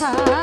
사.